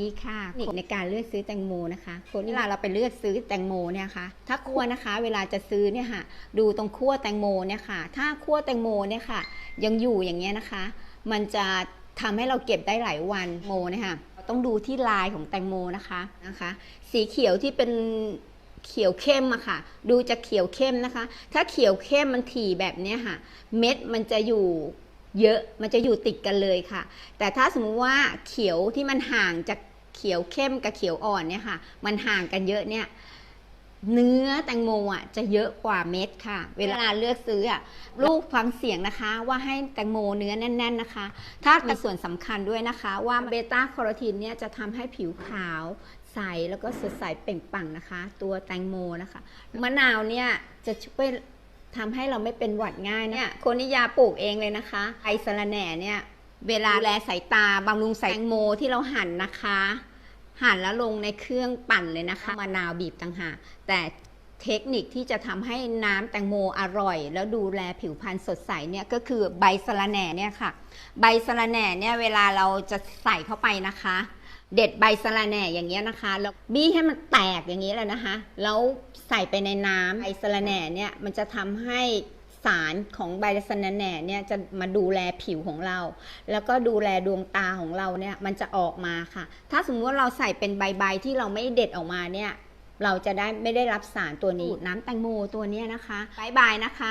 ดีค่ะนี่ในการเลือกซื้อแตงโมนะคะคนเวลาเราไปเลือกซื้อแตงโมเนี่ยค่ะ ถ้าคั่วนะคะ เวลาจะซื้อเนี่ยค่ะ ดูตรงคั่วแตงโมเนี่ยค่ะ ถ้าคั่วแตงโมเนี่ยค่ะ ยังอยู่อย่างเงี้ยนะคะ มันจะทำให้เราเก็บได้หลายวันโมเนี่ยค่ะต้องดูที่ลายของแตงโมนะคะนะคะ สีเขียวที่เป็นเขียวเข้มอะค่ะ ดูจะเขียวเข้มนะคะ ถ้าเขียวเข้มมันถี่แบบเนี้ยค่ะ เม็ดมันจะอยู่ เยอะมันจะอยู่ติดกันเลยค่ะ แต่ถ้าสมมุติว่าเขียวที่มันห่างจากเขียวเข้มกับเขียวอ่อนเนี่ยค่ะ มันห่างกันเยอะเนี่ยเนื้อแตงโมอะจะเยอะกว่าเม็ดค่ะ เวลาเลือกซื้ออะลูกฟังเสียงนะคะ ว่าให้แตงโมเนื้อแน่น ๆนะคะ ถ้ามีส่วนสำคัญด้วยนะคะ ว่าเบต้าคโรทีนเนี่ยจะทำให้ผิวขาวใสแล้วก็สดใสเปล่งปลั่งนะคะ ตัวแตงโมนะคะ มะนาวเนี่ยจะช่วย ทำให้เราไม่เป็นหวัดง่ายเนี่ยคนนิยาปลูกเองเลยนะคะไอสะระแหน่เนี่ยเวลาแลสายตาบำรุงสายแตงโมที่เราหั่นนะคะ หั่นแล้วลงในเครื่องปั่นเลยนะคะมะนาวบีบต่างหากแต่เทคนิคที่จะทำให้น้ำแตงโมอร่อย แล้วดูแลผิวพรรณสดใสเนี่ยก็คือใบสะระแหน่เนี่ยค่ะ ใบสะระแหน่เนี่ยเวลาเราจะใส่เข้าไปนะคะ เด็ดใบสะระแหน่อย่างเงี้ยนะคะ แล้วบี้ให้มันแตกอย่างนี้เลยนะคะ แล้วใส่ไปในน้ำใบสะระแหน่เนี่ยมันจะทำให้สารของใบสะระแหน่เนี่ยจะมาดูแลผิวของเรา แล้วก็ดูแลดวงตาของเราเนี่ยมันจะออกมาค่ะ ถ้าสมมติว่าเราใส่เป็นใบๆที่เราไม่เด็ดออกมาเนี่ย เราจะได้ไม่ได้รับสารตัวนี้ น้ำแตงโมตัวเนี้ยนะคะบายบายนะคะ